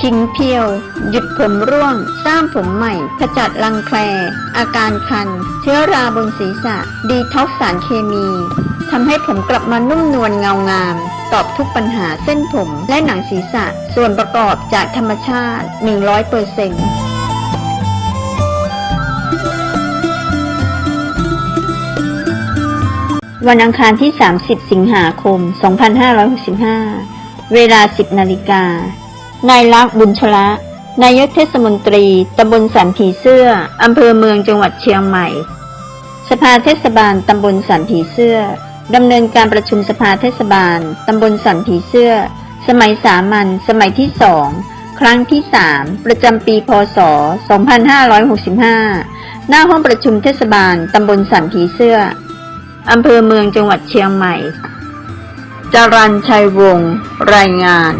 คิงเพียว หยุดผมร่วง สร้างผมใหม่ ขจัดรังแคลอาการคัน เชื้อราบนศีรษะ ดีท็อกสารเคมีทำให้ผมกลับมานุ่มนวลเงางาม ตอบทุกปัญหาเส้นผมและหนังศีรษะ ส่วนประกอบจากธรรมชาติ 100%เปอร์เซ็นต์วันอังคารที่ 30 สิงหาคม 2565 เวลา 10 นาฬิกา นายลักษ์บุญชละนายกเทศมนตรีตำบลสันผีเสื้ออำเภอเมืองจังหวัดเชียงใหม่ สภาเทศบาลตำบลสันผีเสื้อดำเนินการประชุมสภาเทศบาลตำบลสันผีเสื้อ สมัยสามัญสมัยที่สองครั้งที่สามประจำปีพศ 2565 หน้าห้องประชุมเทศบาลตำบลสันผีเสื้ออำเภอเมืองจังหวัดเชียงใหม่ จรันชัยวงศ์รายงาน